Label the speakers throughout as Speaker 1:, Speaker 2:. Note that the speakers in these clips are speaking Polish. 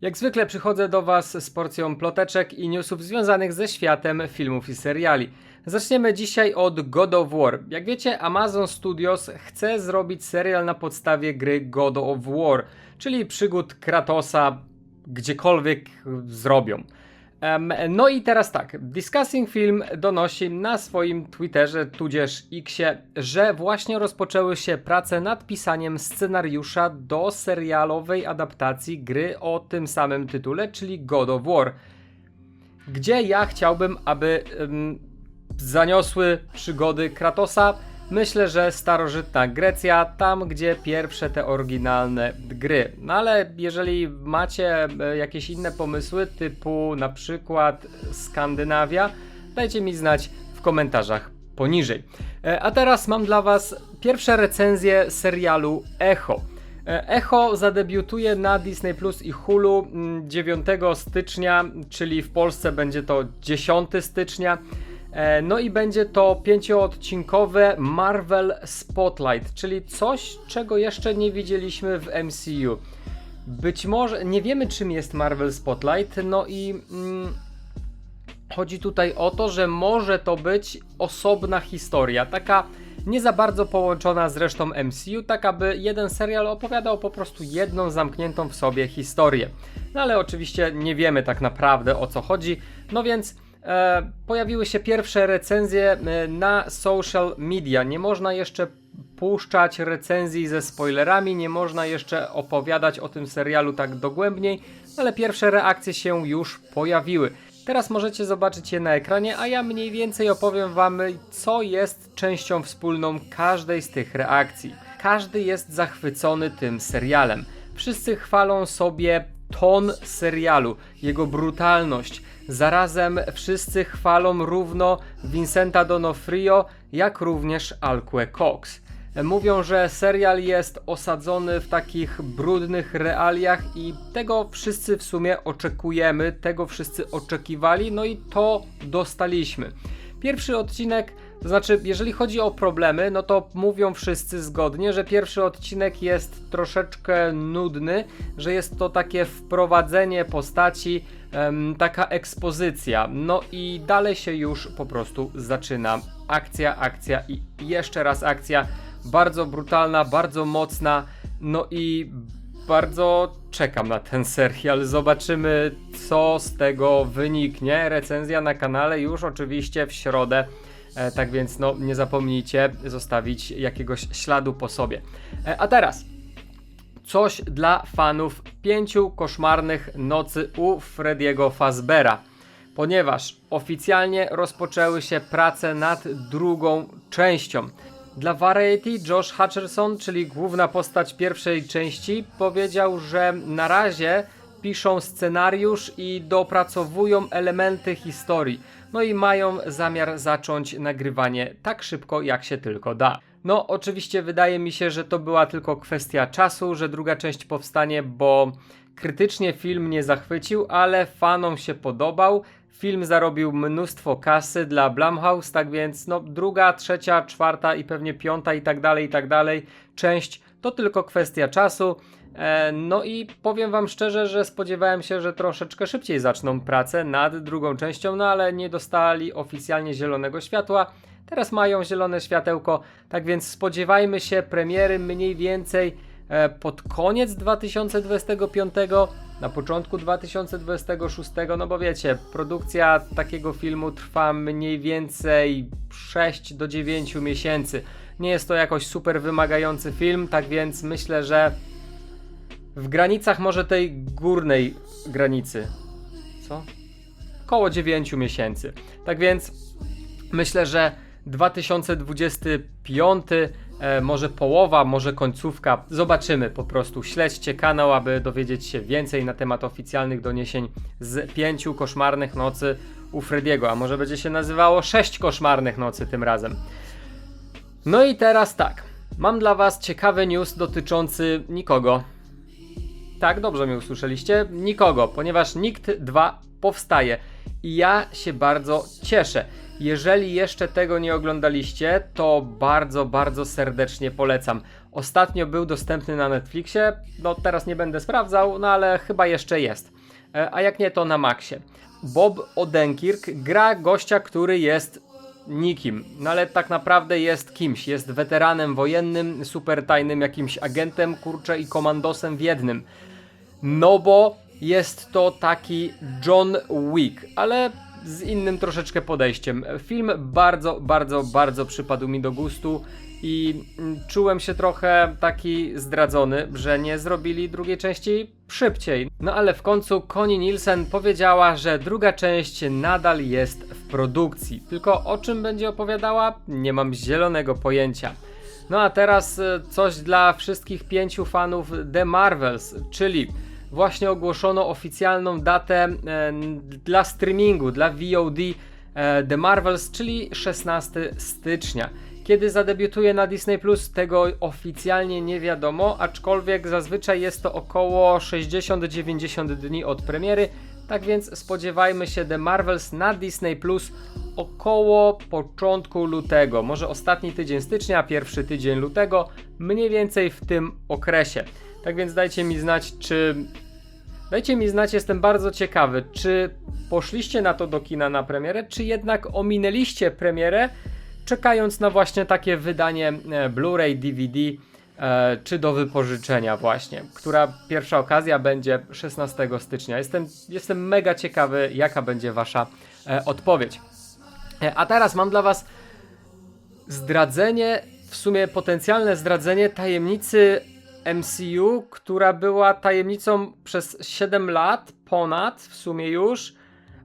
Speaker 1: Jak zwykle przychodzę do Was z porcją ploteczek i newsów związanych ze światem filmów i seriali. Zaczniemy dzisiaj od God of War. Jak wiecie, Amazon Studios chce zrobić serial na podstawie gry God of War, czyli przygód Kratosa gdziekolwiek zrobią. No i teraz tak, Discussing Film donosi na swoim Twitterze, tudzież Xie, że właśnie rozpoczęły się prace nad pisaniem scenariusza do serialowej adaptacji gry o tym samym tytule, czyli God of War. Gdzie ja chciałbym, aby em, zaniosły przygody Kratosa. Myślę, że starożytna Grecja, tam gdzie pierwsze te oryginalne gry. No ale jeżeli macie e, jakieś inne pomysły, typu na przykład Skandynawia, dajcie mi znać w komentarzach poniżej. E, A teraz mam dla Was pierwsze recenzje serialu Echo. E, Echo zadebiutuje na Disney Plus i Hulu mm, 9 stycznia, czyli w Polsce będzie to 10 stycznia. E, No i będzie to pięcioodcinkowe Marvel Spotlight, czyli coś, czego jeszcze nie widzieliśmy w MCU. Być może nie wiemy, czym jest Marvel Spotlight, no i mm, chodzi tutaj o to, że może to być osobna historia, taka nie za bardzo połączona z resztą MCU, tak aby jeden serial opowiadał po prostu jedną zamkniętą w sobie historię. No ale oczywiście nie wiemy tak naprawdę o co chodzi, no więc pojawiły się pierwsze recenzje e, na social media. Nie można jeszcze puszczać recenzji ze spoilerami, nie można jeszcze opowiadać o tym serialu tak dogłębniej, ale pierwsze reakcje się już pojawiły. Teraz możecie zobaczyć je na ekranie, a ja mniej więcej opowiem Wam, co jest częścią wspólną każdej z tych reakcji. Każdy jest zachwycony tym serialem. Wszyscy chwalą sobie ton serialu, jego brutalność. Zarazem wszyscy chwalą równo Vincenta D'Onofrio, jak również Alque Cox. Mówią, że serial jest osadzony w takich brudnych realiach i tego wszyscy w sumie oczekujemy, tego wszyscy oczekiwali, no i to dostaliśmy. Pierwszy odcinek, to znaczy, jeżeli chodzi o problemy, no to mówią wszyscy zgodnie, że pierwszy odcinek jest troszeczkę nudny, że jest to takie wprowadzenie postaci, taka ekspozycja. No i dalej się już po prostu zaczyna akcja, akcja i jeszcze raz akcja. Bardzo brutalna, bardzo mocna, no i bardzo czekam na ten serial. Zobaczymy, co z tego wyniknie. Recenzja na kanale już oczywiście w środę. E, tak więc no, nie zapomnijcie zostawić jakiegoś śladu po sobie. E, a teraz coś dla fanów pięciu koszmarnych nocy u Frediego Fazbera. Ponieważ oficjalnie rozpoczęły się prace nad drugą częścią. Dla Variety Josh Hutcherson, czyli główna postać pierwszej części, powiedział, że na razie piszą scenariusz i dopracowują elementy historii. No i mają zamiar zacząć nagrywanie tak szybko, jak się tylko da. No, oczywiście wydaje mi się, że to była tylko kwestia czasu, że druga część powstanie, bo krytycznie film nie zachwycił, ale fanom się podobał. Film zarobił mnóstwo kasy dla Blumhouse, tak więc no druga, trzecia, czwarta i pewnie piąta i tak dalej, i tak dalej część to tylko kwestia czasu. E, no i powiem wam szczerze, że spodziewałem się, że troszeczkę szybciej zaczną pracę nad drugą częścią, no ale nie dostali oficjalnie zielonego światła. Teraz mają zielone światełko, tak więc spodziewajmy się premiery mniej więcej e, pod koniec 2025, na początku 2026, no bo wiecie, produkcja takiego filmu trwa mniej więcej 6 do 9 miesięcy. Nie jest to jakoś super wymagający film, tak więc myślę, że w granicach może tej górnej granicy. Co? Koło 9 miesięcy. Tak więc myślę, że 2025, e, może połowa, może końcówka. Zobaczymy po prostu. Śledźcie kanał, aby dowiedzieć się więcej na temat oficjalnych doniesień z pięciu koszmarnych nocy u Frediego. A może będzie się nazywało sześć koszmarnych nocy tym razem. No i teraz tak. Mam dla Was ciekawy news dotyczący nikogo. Tak, dobrze mnie usłyszeliście. Nikogo, ponieważ Nikt 2 powstaje. I ja się bardzo cieszę. Jeżeli jeszcze tego nie oglądaliście, to bardzo, bardzo serdecznie polecam. ostatnio był dostępny na Netflixie. No teraz nie będę sprawdzał, no ale chyba jeszcze jest. E, A jak nie, to na Maxie. Bob Odenkirk gra gościa, który jest nikim, no ale tak naprawdę jest kimś. Jest weteranem wojennym, super tajnym jakimś agentem, kurczę i komandosem w jednym. No bo jest to taki John Wick, ale z innym troszeczkę podejściem. Film bardzo, bardzo, bardzo przypadł mi do gustu i mm, czułem się trochę taki zdradzony, że nie zrobili drugiej części szybciej. No ale w końcu Connie Nielsen powiedziała, że druga część nadal jest w produkcji. Tylko o czym będzie opowiadała? Nie mam zielonego pojęcia. No a teraz e, coś dla wszystkich pięciu fanów The Marvels, czyli właśnie ogłoszono oficjalną datę e, dla streamingu, dla VOD e, The Marvels, czyli 16 stycznia. Kiedy zadebiutuje na Disney Plus, tego oficjalnie nie wiadomo, aczkolwiek zazwyczaj jest to około 60-90 dni od premiery. Tak więc spodziewajmy się The Marvels na Disney Plus około początku lutego, może ostatni tydzień stycznia, pierwszy tydzień lutego, mniej więcej w tym okresie. Tak więc dajcie mi znać, czy. Dajcie mi znać, jestem bardzo ciekawy, czy poszliście na to do kina na premierę, czy jednak ominęliście premierę, czekając na właśnie takie wydanie e, Blu-ray, DVD, e, czy do wypożyczenia właśnie, która pierwsza okazja będzie 16 stycznia. Jestem, jestem mega ciekawy, jaka będzie wasza e, odpowiedź. A teraz mam dla was zdradzenie, w sumie potencjalne zdradzenie tajemnicy MCU, która była tajemnicą przez 7 lat, ponad w sumie już.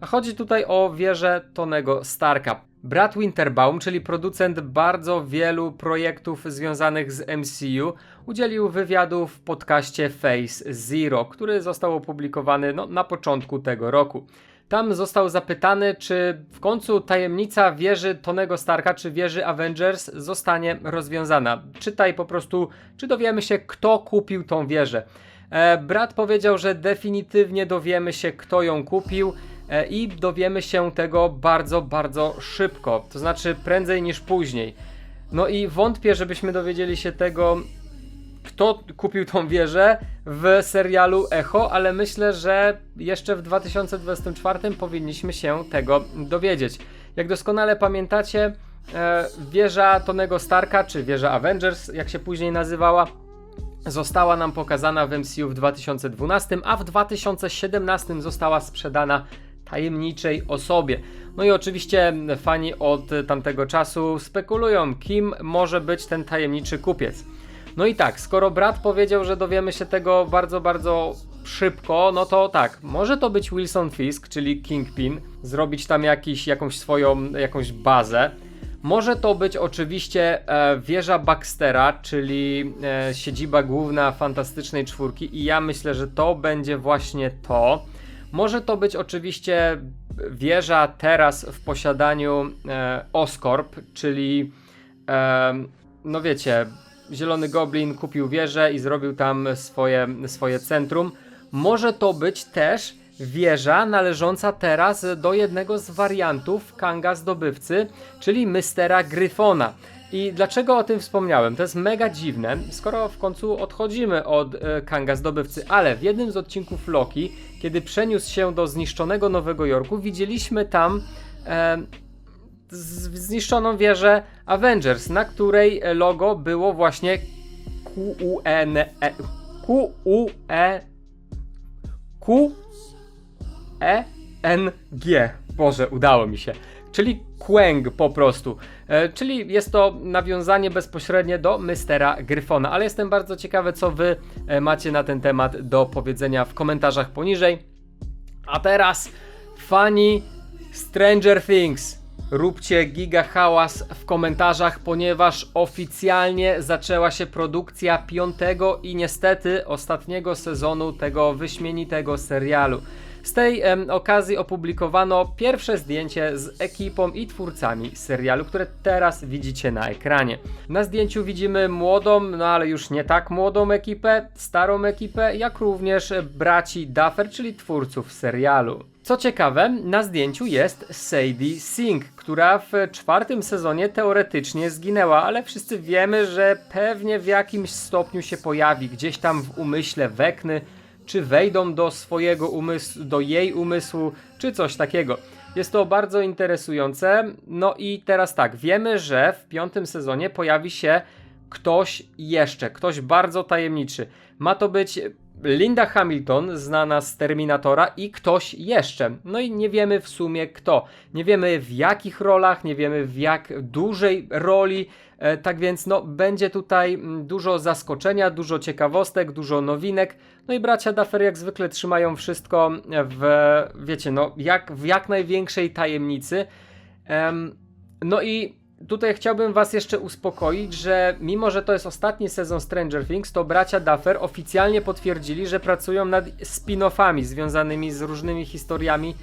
Speaker 1: A chodzi tutaj o wieżę Tonego Starka. Brad Winterbaum, czyli producent bardzo wielu projektów związanych z MCU, udzielił wywiadu w podcaście Face Zero, który został opublikowany no, na początku tego roku. Tam został zapytany, czy w końcu tajemnica wieży Tonego Starka, czy wieży Avengers zostanie rozwiązana. Czytaj po prostu, czy dowiemy się, kto kupił tą wieżę. E, Brad powiedział, że definitywnie dowiemy się, kto ją kupił e, i dowiemy się tego bardzo, bardzo szybko. To znaczy prędzej niż później. No i wątpię, żebyśmy dowiedzieli się tego kto kupił tą wieżę w serialu Echo, ale myślę, że jeszcze w 2024 powinniśmy się tego dowiedzieć. Jak doskonale pamiętacie, e, wieża Tonego Starka, czy wieża Avengers, jak się później nazywała, została nam pokazana w MCU w 2012, a w 2017 została sprzedana tajemniczej osobie. No i oczywiście fani od tamtego czasu spekulują, kim może być ten tajemniczy kupiec. No i tak, skoro brat powiedział, że dowiemy się tego bardzo, bardzo szybko, no to tak, może to być Wilson Fisk, czyli Kingpin, zrobić tam jakiś, jakąś swoją, jakąś bazę. Może to być oczywiście e, wieża Baxtera, czyli e, siedziba główna Fantastycznej Czwórki i ja myślę, że to będzie właśnie to. Może to być oczywiście wieża teraz w posiadaniu e, Oscorp, czyli e, no wiecie, Zielony Goblin kupił wieżę i zrobił tam swoje, swoje centrum. Może to być też wieża należąca teraz do jednego z wariantów Kanga zdobywcy, czyli Mystera Gryfona. I dlaczego o tym wspomniałem? To jest mega dziwne, skoro w końcu odchodzimy od e, Kanga zdobywcy, ale w jednym z odcinków Loki, kiedy przeniósł się do zniszczonego Nowego Jorku, widzieliśmy tam e, zniszczoną wieżę Avengers, na której logo było właśnie QUN e, QUE Q E N G. Boże, udało mi się. Czyli Quang po prostu. E, czyli jest to nawiązanie bezpośrednie do Mystera Gryfona, ale jestem bardzo ciekawy, co wy e, macie na ten temat do powiedzenia w komentarzach poniżej. A teraz fani Stranger Things. Róbcie giga hałas w komentarzach, ponieważ oficjalnie zaczęła się produkcja piątego i niestety ostatniego sezonu tego wyśmienitego serialu. Z tej em, okazji opublikowano pierwsze zdjęcie z ekipą i twórcami serialu, które teraz widzicie na ekranie. Na zdjęciu widzimy młodą, no ale już nie tak młodą ekipę, starą ekipę, jak również braci Duffer, czyli twórców serialu. Co ciekawe, na zdjęciu jest Sadie Sink, która w czwartym sezonie teoretycznie zginęła, ale wszyscy wiemy, że pewnie w jakimś stopniu się pojawi gdzieś tam w umyśle Wekny, czy wejdą do swojego umysłu, do jej umysłu, czy coś takiego. Jest to bardzo interesujące. No i teraz tak, wiemy, że w piątym sezonie pojawi się ktoś jeszcze, ktoś bardzo tajemniczy. Ma to być Linda Hamilton, znana z Terminatora, i ktoś jeszcze. No i nie wiemy w sumie kto. Nie wiemy w jakich rolach, nie wiemy w jak dużej roli. E, tak więc no, będzie tutaj mm, dużo zaskoczenia, dużo ciekawostek, dużo nowinek. No i bracia Duffer jak zwykle trzymają wszystko w, wiecie, no, jak, w jak największej tajemnicy. Em, no i tutaj chciałbym Was jeszcze uspokoić, że mimo, że to jest ostatni sezon Stranger Things, to bracia Duffer oficjalnie potwierdzili, że pracują nad spin-offami związanymi z różnymi historiami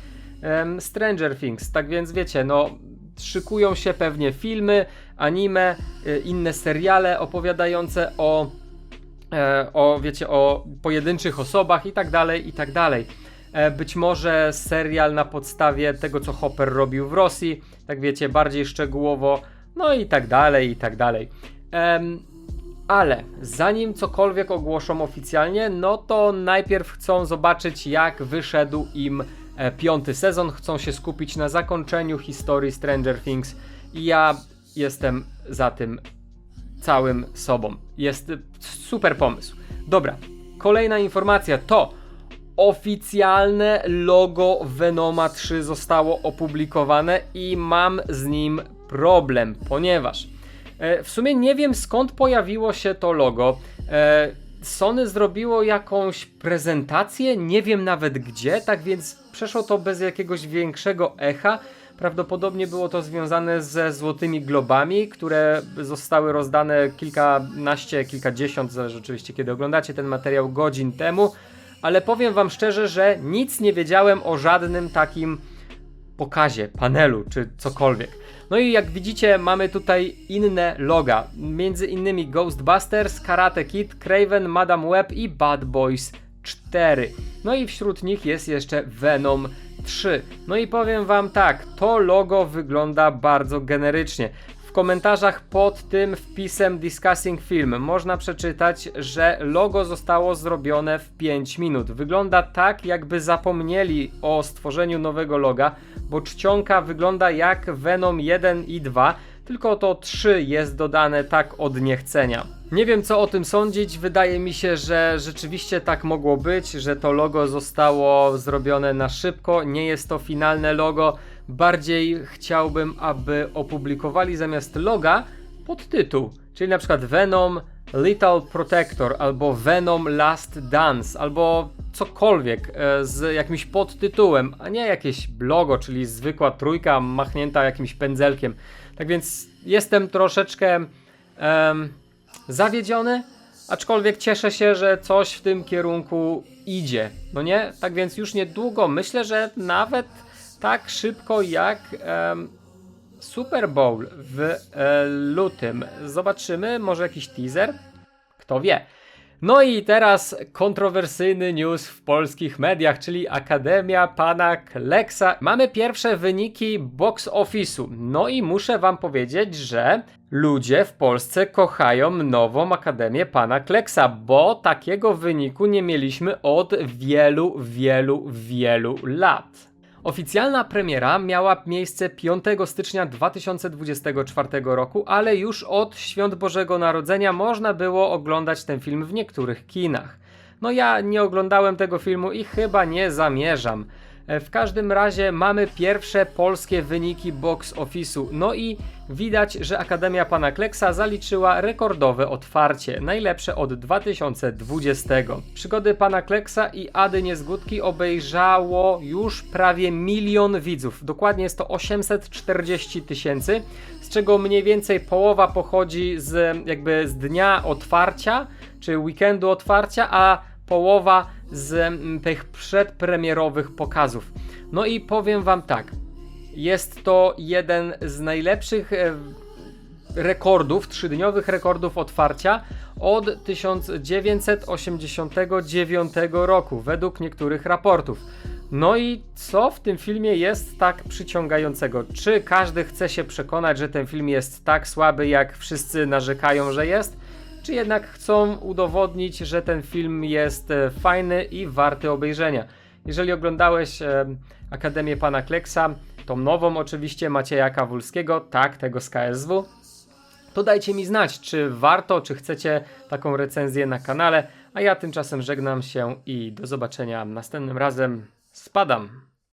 Speaker 1: em, Stranger Things. Tak więc wiecie, no szykują się pewnie filmy, anime, y, inne seriale opowiadające o, e, o wiecie, o pojedynczych osobach i tak dalej, i tak dalej. E, być może serial na podstawie tego, co Hopper robił w Rosji, tak wiecie, bardziej szczegółowo, no i tak dalej, i tak dalej. Em, ale zanim cokolwiek ogłoszą oficjalnie, no to najpierw chcą zobaczyć, jak wyszedł im e, piąty sezon. Chcą się skupić na zakończeniu historii Stranger Things i ja jestem za tym całym sobą. Jest y, super pomysł. Dobra, kolejna informacja to oficjalne logo Venoma 3 zostało opublikowane i mam z nim problem, ponieważ e, w sumie nie wiem skąd pojawiło się to logo. E, Sony zrobiło jakąś prezentację, nie wiem nawet gdzie, tak więc przeszło to bez jakiegoś większego echa. Prawdopodobnie było to związane ze złotymi globami, które zostały rozdane kilkanaście, kilkadziesiąt, zależy oczywiście kiedy oglądacie ten materiał, godzin temu. Ale powiem Wam szczerze, że nic nie wiedziałem o żadnym takim pokazie, panelu czy cokolwiek. No i jak widzicie, mamy tutaj inne loga. Między innymi Ghostbusters, Karate Kid, Craven, Madame Web i Bad Boys 4. No i wśród nich jest jeszcze Venom 3. No i powiem wam tak, to logo wygląda bardzo generycznie. W komentarzach pod tym wpisem Discussing Film można przeczytać, że logo zostało zrobione w 5 minut. Wygląda tak, jakby zapomnieli o stworzeniu nowego loga, bo czcionka wygląda jak Venom 1 i 2, tylko to 3 jest dodane tak od niechcenia. Nie wiem co o tym sądzić, wydaje mi się, że rzeczywiście tak mogło być, że to logo zostało zrobione na szybko, nie jest to finalne logo. Bardziej chciałbym, aby opublikowali zamiast loga podtytuł, czyli na przykład Venom Little Protector albo Venom Last Dance albo cokolwiek e, z jakimś podtytułem, a nie jakieś logo, czyli zwykła trójka machnięta jakimś pędzelkiem. Tak więc jestem troszeczkę em, zawiedziony, aczkolwiek cieszę się, że coś w tym kierunku idzie. No nie? Tak więc już niedługo, myślę, że nawet tak szybko jak em, Super Bowl w e, lutym. Zobaczymy, może jakiś teaser? Kto wie. No i teraz kontrowersyjny news w polskich mediach, czyli Akademia Pana Kleksa. Mamy pierwsze wyniki box office'u. No i muszę wam powiedzieć, że ludzie w Polsce kochają nową Akademię Pana Kleksa, bo takiego wyniku nie mieliśmy od wielu, wielu, wielu lat. Oficjalna premiera miała miejsce 5 stycznia 2024 roku, ale już od świąt Bożego Narodzenia można było oglądać ten film w niektórych kinach. No ja nie oglądałem tego filmu i chyba nie zamierzam. E, W każdym razie mamy pierwsze polskie wyniki box office'u. No i widać, że Akademia Pana Kleksa zaliczyła rekordowe otwarcie, najlepsze od 2020. Przygody Pana Kleksa i Ady Niezgódki obejrzało już prawie milion widzów. Dokładnie jest to 840 tysięcy, z czego mniej więcej połowa pochodzi z jakby z dnia otwarcia, czy weekendu otwarcia, a połowa z mm, tych przedpremierowych pokazów. No i powiem Wam tak, jest to jeden z najlepszych e, rekordów, trzydniowych rekordów otwarcia od 1989 roku, według niektórych raportów. No i co w tym filmie jest tak przyciągającego? Czy każdy chce się przekonać, że ten film jest tak słaby, jak wszyscy narzekają, że jest? Czy jednak chcą udowodnić, że ten film jest e, fajny i warty obejrzenia? Jeżeli oglądałeś e, Akademię Pana Kleksa, tą nową oczywiście Macieja Kawulskiego, tak, tego z KSW, to dajcie mi znać, czy warto, czy chcecie taką recenzję na kanale. A ja tymczasem żegnam się i do zobaczenia następnym razem. Spadam.